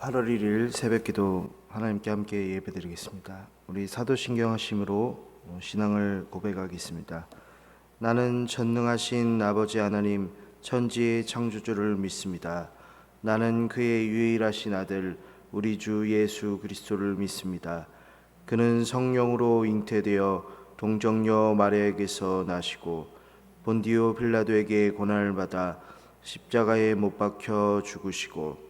8월 1일 새벽 기도 하나님께 함께 예배드리겠습니다. 우리 사도신경 하심으로 신앙을 고백하겠습니다. 나는 전능하신 아버지 하나님 천지의 창조주를 믿습니다. 나는 그의 유일하신 아들 우리 주 예수 그리스도를 믿습니다. 그는 성령으로 잉태되어 동정녀 마리아에게서 나시고 본디오 빌라도에게 고난을 받아 십자가에 못 박혀 죽으시고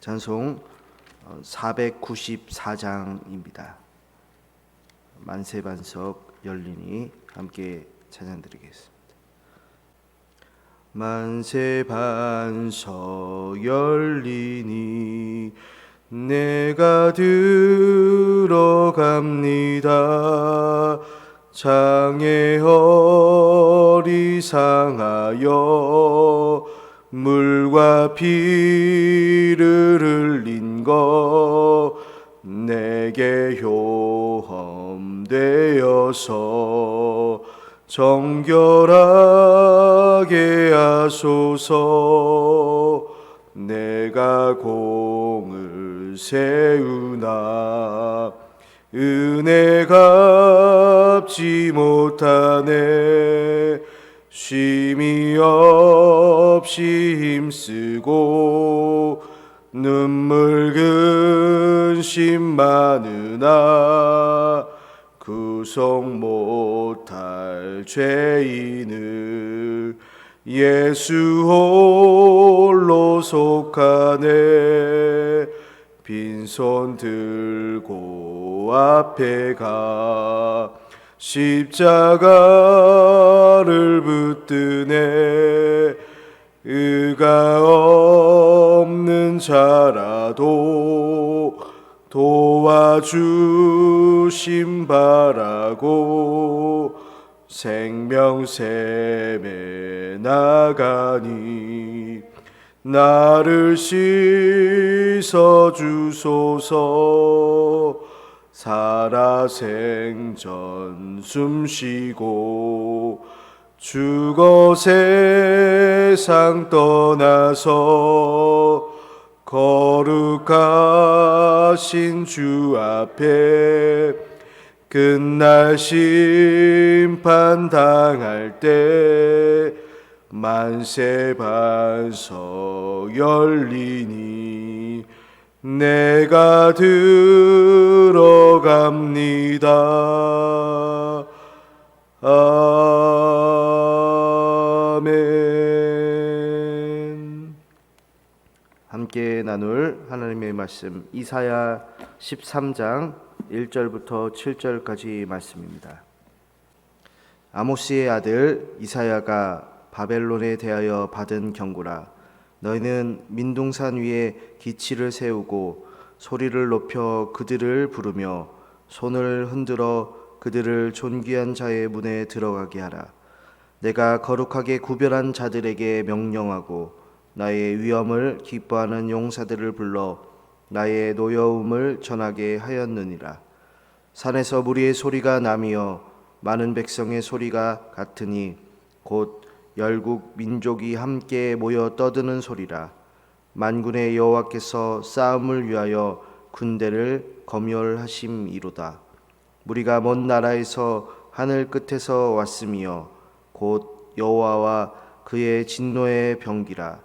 찬송 494장입니다. 만세 반석 열리니 함께 찬양드리겠습니다. 만세 반석 열리니 내가 들어갑니다. 장애 허리 상하여 물과 피를 흘린 것 내게 효험되어서 정결하게 하소서. 내가 공을 세우나 은혜 갚지 못하네 쉼이 없이 힘쓰고 눈물 근심 많으나 구속 못할 죄인을 예수 홀로 속하네. 빈손 들고 앞에 가 십자가를 붙드네. 의가 없는 자라도 도와주심 바라고 생명샘에 나가니 나를 씻어 주소서 살아생전 숨쉬고 죽어 세상 떠나서 거룩하신 주 앞에 끝날 심판 당할 때 만세 반석 열리니 내가 들어갑니다. 아멘. 함께 나눌 하나님의 말씀 이사야 13장 1절부터 7절까지 말씀입니다. 아모스의 아들 이사야가 바벨론에 대하여 받은 경고라 너희는 민둥산 위에 기치를 세우고 소리를 높여 그들을 부르며 손을 흔들어 그들을 존귀한 자의 문에 들어가게 하라. 내가 거룩하게 구별한 자들에게 명령하고 나의 위엄을 기뻐하는 용사들을 불러 나의 노여움을 전하게 하였느니라. 산에서 무리의 소리가 나며 많은 백성의 소리가 같으니 곧 열국 민족이 함께 모여 떠드는 소리라. 만군의 여호와께서 싸움을 위하여 군대를 검열하심이로다. 무리가 먼 나라에서 하늘 끝에서 왔으며 곧 여호와와 그의 진노의 병기라.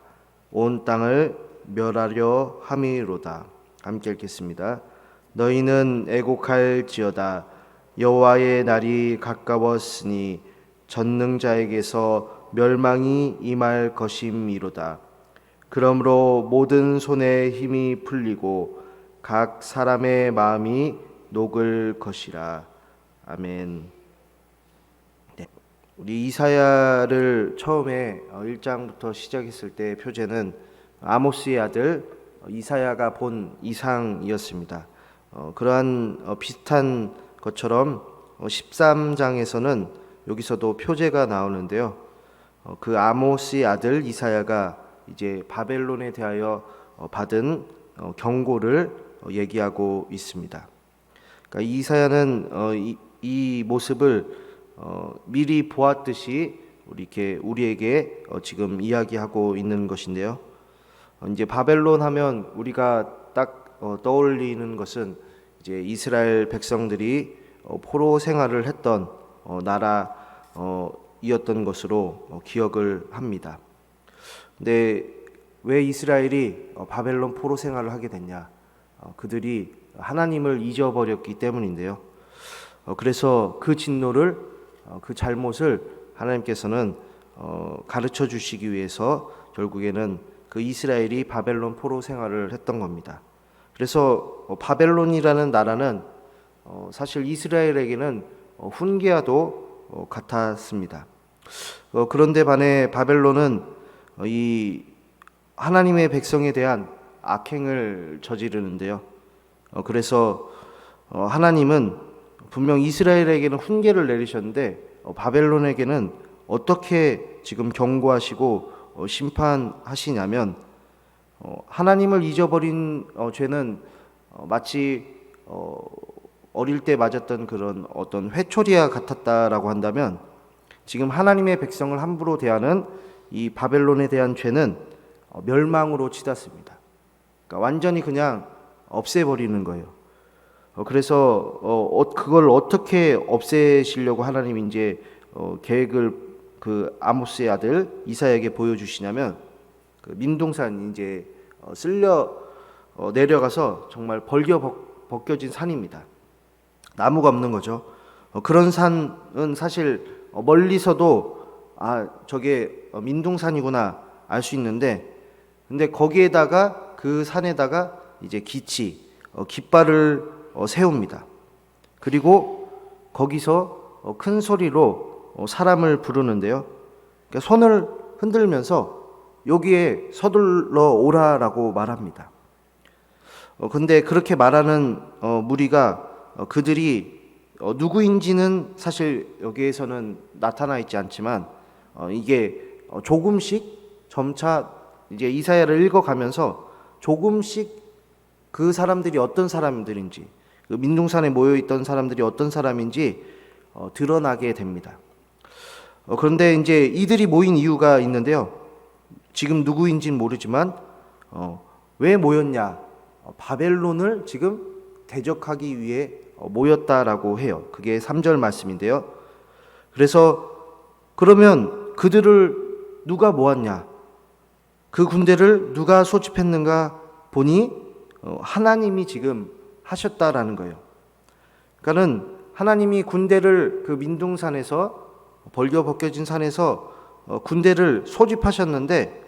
온 땅을 멸하려 함이로다. 함께 읽겠습니다. 너희는 애곡할지어다. 여호와의 날이 가까웠으니 전능자에게서 멸망이 임할 것임이로다. 그러므로 모든 손에 힘이 풀리고 각 사람의 마음이 녹을 것이라. 아멘. 네. 우리 이사야를 처음에 1장부터 시작했을 때 표제는 아모스의 아들 어, 이사야가 본 이상이었습니다. 어, 그러한 어, 비슷한 것처럼 어, 13장에서는 여기서도 표제가 나오는데요. 어, 그 아모스의 아들 이사야가 이제 바벨론에 대하여 어, 받은 어, 경고를 어, 얘기하고 있습니다. 그러니까 이사야는 어, 이, 이 모습을 어, 미리 보았듯이 이렇게 우리에게 어, 지금 이야기하고 있는 것인데요. 어, 이제 바벨론 하면 우리가 딱 어, 떠올리는 것은 이제 이스라엘 백성들이 어, 포로 생활을 했던 어, 나라 이었던 것으로 어, 기억을 합니다. 근데 왜 이스라엘이 어, 바벨론 포로 생활을 하게 됐냐? 어, 그들이 하나님을 잊어버렸기 때문인데요. 어, 그래서 그 진노를 어, 그 잘못을 하나님께서는 어, 가르쳐 주시기 위해서 결국에는 그 이스라엘이 바벨론 포로 생활을 했던 겁니다. 그래서 어, 바벨론이라는 나라는 어, 사실 이스라엘에게는 어, 훈계와도 어, 같았습니다. 어, 그런데 반해 바벨론은 어, 이 하나님의 백성에 대한 악행을 저지르는데요. 어, 그래서 어, 하나님은 분명 이스라엘에게는 훈계를 내리셨는데 어, 바벨론에게는 어떻게 지금 경고하시고 어, 심판하시냐면 어, 하나님을 잊어버린 어, 죄는 어, 마치 어, 어릴 때 맞았던 그런 어떤 회초리와 같았다라고 한다면 지금 하나님의 백성을 함부로 대하는 이 바벨론에 대한 죄는 어, 멸망으로 치닫습니다. 그러니까 완전히 그냥 없애버리는 거예요. 어, 그래서 어, 어, 그걸 어떻게 없애시려고 하나님이 이제 어, 계획을 그 아모스의 아들 이사에게 보여주시냐면 그 민둥산 이제 어, 쓸려 어, 내려가서 정말 벌겨 벗, 벗겨진 산입니다. 나무가 없는 거죠. 어, 그런 산은 사실 어, 멀리서도 아 저게 어, 민둥산이구나 알 수 있는데 근데 거기에다가 그 산에다가 이제 기치 어, 깃발을 어, 세웁니다. 그리고 거기서 어, 큰 소리로 어, 사람을 부르는데요. 그러니까 손을 흔들면서 여기에 서둘러 오라라고 말합니다. 어, 근데 그렇게 말하는 어, 무리가 어, 그들이 어, 누구인지는 사실 여기에서는 나타나 있지 않지만 어, 이게 어, 조금씩 점차 이제 이사야를 읽어가면서 조금씩 그 사람들이 어떤 사람들인지 그 민둥산에 모여 있던 사람들이 어떤 사람인지 어, 드러나게 됩니다. 어, 그런데 이제 이들이 모인 이유가 있는데요. 지금 누구인지는 모르지만 어, 왜 모였냐? 어, 바벨론을 지금 대적하기 위해 어, 모였다라고 해요. 그게 3절 말씀인데요. 그래서 그러면 그들을 누가 모았냐? 그 군대를 누가 소집했는가 보니 어, 하나님이 지금 하셨다라는 거예요. 그러니까는 하나님이 군대를 그 민둥산에서 벌겨 벗겨진 산에서 어, 군대를 소집하셨는데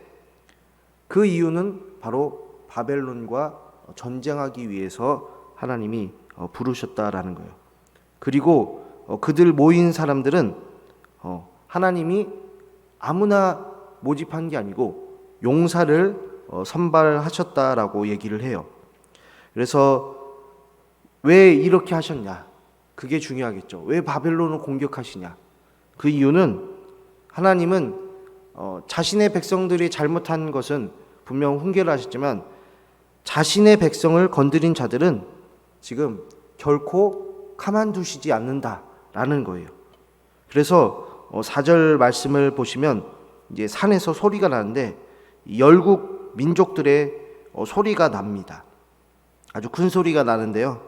그 이유는 바로 바벨론과 전쟁하기 위해서 하나님이 어, 부르셨다라는 거예요. 그리고 어, 그들 모인 사람들은 어, 하나님이 아무나 모집한 게 아니고 용사를 어, 선발하셨다라고 얘기를 해요. 그래서 왜 이렇게 하셨냐? 그게 중요하겠죠. 왜 바벨론을 공격하시냐? 그 이유는 하나님은 어, 자신의 백성들이 잘못한 것은 분명 훈계를 하셨지만 자신의 백성을 건드린 자들은 지금 결코 가만두시지 않는다라는 거예요. 그래서 어, 4절 말씀을 보시면 이제 산에서 소리가 나는데 열국 민족들의 어, 소리가 납니다. 아주 큰 소리가 나는데요.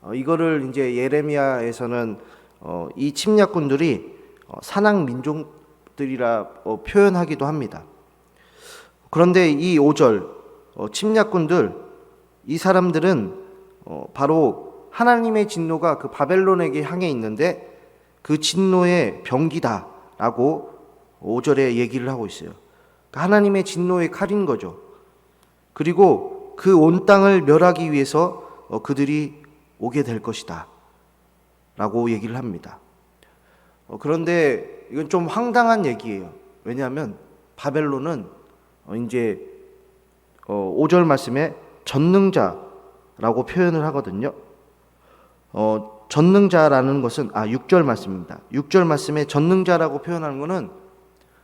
어, 이거를 이제 예레미야에서는 어, 이 침략군들이 어, 산악 민족들이라 어, 표현하기도 합니다. 그런데 이 5절 어, 침략군들 이 사람들은 어, 바로 하나님의 진노가 그 바벨론에게 향해 있는데 그 진노의 병기다라고 5절에 얘기를 하고 있어요. 그러니까 하나님의 진노의 칼인 거죠. 그리고 그 온 땅을 멸하기 위해서 어, 그들이 오게 될 것이다. 라고 얘기를 합니다. 어, 그런데 이건 좀 황당한 얘기예요. 왜냐하면 바벨론은 어, 이제 어, 5절 말씀에 전능자 라고 표현을 하거든요. 어, 전능자라는 것은 아 6절 말씀입니다. 6절 말씀에 전능자라고 표현하는 것은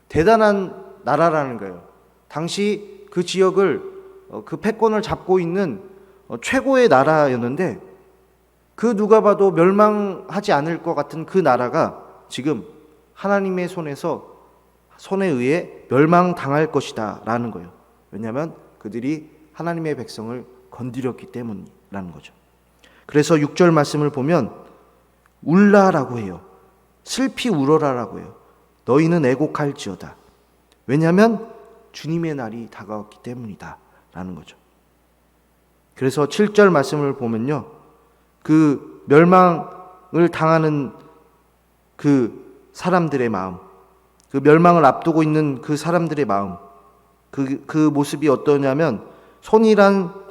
대단한 나라라는 거예요. 당시 그 지역을 어, 그 패권을 잡고 있는 어, 최고의 나라였는데 그 누가 봐도 멸망하지 않을 것 같은 그 나라가 지금 하나님의 손에서 손에 의해 멸망당할 것이다 라는 거예요. 왜냐하면 그들이 하나님의 백성을 건드렸기 때문이라는 거죠. 그래서 6절 말씀을 보면 울라라고 해요. 슬피 울어라라고 해요. 너희는 애곡할지어다. 왜냐하면 주님의 날이 다가왔기 때문이다 라는 거죠. 그래서 7절 말씀을 보면요. 그 멸망을 당하는 그 사람들의 마음, 그 멸망을 앞두고 있는 그 사람들의 마음, 그, 그 모습이 어떠냐면 손이란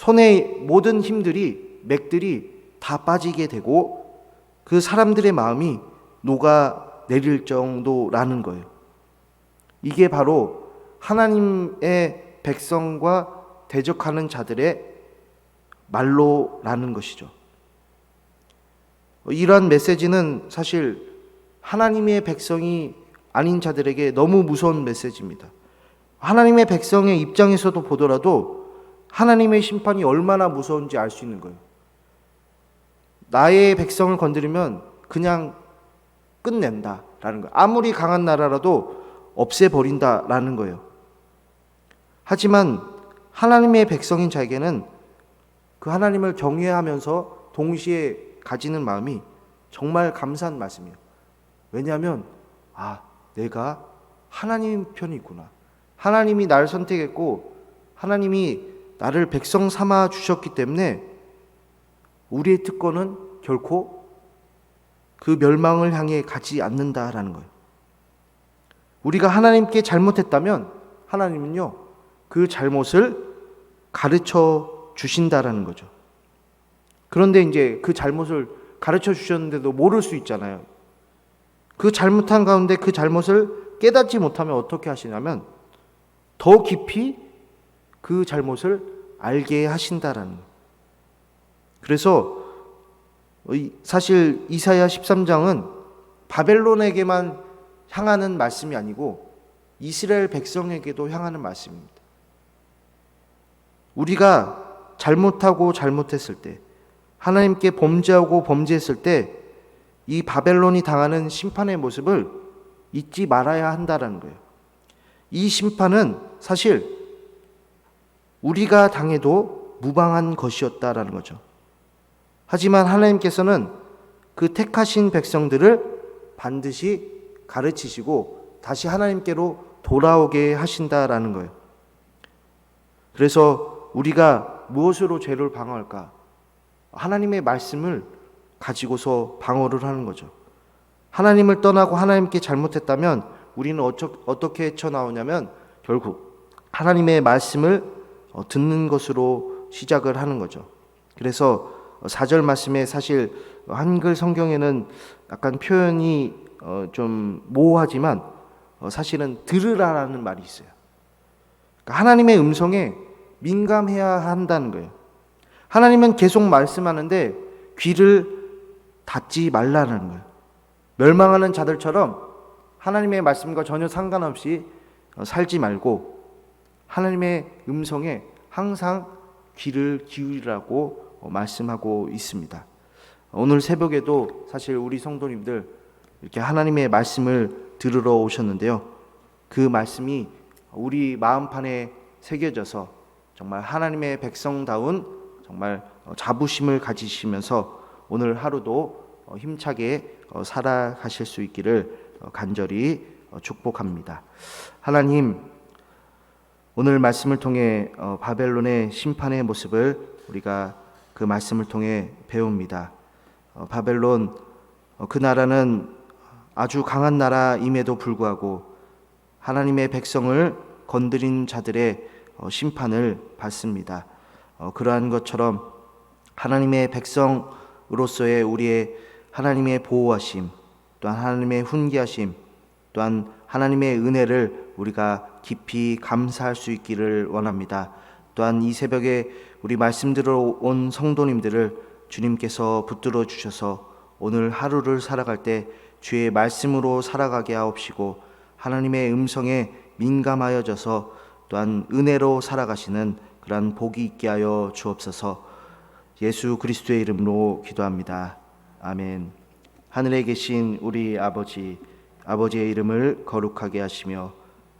손의 모든 힘들이 맥들이 다 빠지게 되고 그 사람들의 마음이 녹아 내릴 정도라는 거예요. 이게 바로 하나님의 백성과 대적하는 자들의 말로라는 것이죠. 이러한 메시지는 사실 하나님의 백성이 아닌 자들에게 너무 무서운 메시지입니다. 하나님의 백성의 입장에서도 보더라도 하나님의 심판이 얼마나 무서운지 알 수 있는 거예요. 나의 백성을 건드리면 그냥 끝낸다라는 거예요. 아무리 강한 나라라도 없애버린다라는 거예요. 하지만 하나님의 백성인 자에게는 그 하나님을 경외하면서 동시에 가지는 마음이 정말 감사한 말씀이에요. 왜냐하면 아 내가 하나님 편이 있구나. 하나님이 나를 선택했고 하나님이 나를 백성 삼아 주셨기 때문에 우리의 특권은 결코 그 멸망을 향해 가지 않는다라는 거예요. 우리가 하나님께 잘못했다면 하나님은요 그 잘못을 가르쳐 주신다라는 거죠. 그런데 이제 그 잘못을 가르쳐 주셨는데도 모를 수 있잖아요. 그 잘못한 가운데 그 잘못을 깨닫지 못하면 어떻게 하시냐면 더 깊이 그 잘못을 알게 하신다라는. 그래서 사실 이사야 13장은 바벨론에게만 향하는 말씀이 아니고 이스라엘 백성에게도 향하는 말씀입니다. 우리가 잘못하고 잘못했을 때 하나님께 범죄하고 범죄했을 때 이 바벨론이 당하는 심판의 모습을 잊지 말아야 한다라는 거예요. 이 심판은 사실 우리가 당해도 무방한 것이었다라는 거죠. 하지만 하나님께서는 그 택하신 백성들을 반드시 가르치시고 다시 하나님께로 돌아오게 하신다라는 거예요. 그래서 우리가 무엇으로 죄를 방어할까? 하나님의 말씀을 가지고서 방어를 하는 거죠. 하나님을 떠나고 하나님께 잘못했다면 우리는 어떻게 헤쳐나오냐면 결국 하나님의 말씀을 어, 듣는 것으로 시작을 하는 거죠. 그래서 4절 말씀에 사실 한글 성경에는 약간 표현이 어, 좀 모호하지만 어, 사실은 들으라라는 말이 있어요. 그러니까 하나님의 음성에 민감해야 한다는 거예요. 하나님은 계속 말씀하는데 귀를 닫지 말라는 거예요. 멸망하는 자들처럼 하나님의 말씀과 전혀 상관없이 어, 살지 말고 하나님의 음성에 항상 귀를 기울이라고 어, 말씀하고 있습니다. 오늘 새벽에도 사실 우리 성도님들 이렇게 하나님의 말씀을 들으러 오셨는데요. 그 말씀이 우리 마음판에 새겨져서 정말 하나님의 백성다운 정말 어, 자부심을 가지시면서 오늘 하루도 어, 힘차게 어, 살아가실 수 있기를 간절히 축복합니다. 하나님, 오늘 말씀을 통해 바벨론의 심판의 모습을 우리가 그 말씀을 통해 배웁니다. 바벨론 그 나라는 아주 강한 나라임에도 불구하고 하나님의 백성을 건드린 자들의 어, 심판을 받습니다. 어, 그러한 것처럼 하나님의 백성으로서의 우리의 하나님의 보호하심, 또한 하나님의 훈계하심, 또한 하나님의 은혜를 우리가 깊이 감사할 수 있기를 원합니다. 또한 이 새벽에 우리 말씀 들어온 성도님들을 주님께서 붙들어 주셔서 오늘 하루를 살아갈 때 주의 말씀으로 살아가게 하옵시고 하나님의 음성에 민감하여져서 또한 은혜로 살아가시는 그러한 복이 있게 하여 주옵소서 예수 그리스도의 이름으로 기도합니다. 아멘. 하늘에 계신 우리 아버지, 아버지의 이름을 거룩하게 하시며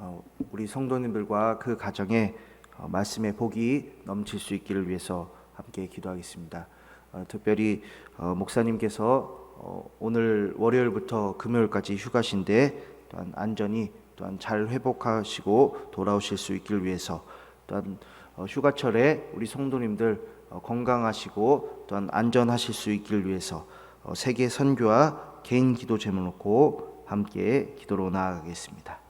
어, 우리 성도님들과 그 가정에 어, 말씀의 복이 넘칠 수 있기를 위해서 함께 기도하겠습니다. 어, 특별히 어, 목사님께서 어, 오늘 월요일부터 금요일까지 휴가신데 또한 안전히 또한 잘 회복하시고 돌아오실 수 있기를 위해서 또한 어, 휴가철에 우리 성도님들 어, 건강하시고 또한 안전하실 수 있기를 위해서 어, 세계 선교와 개인 기도 제목 놓고 함께 기도로 나아가겠습니다.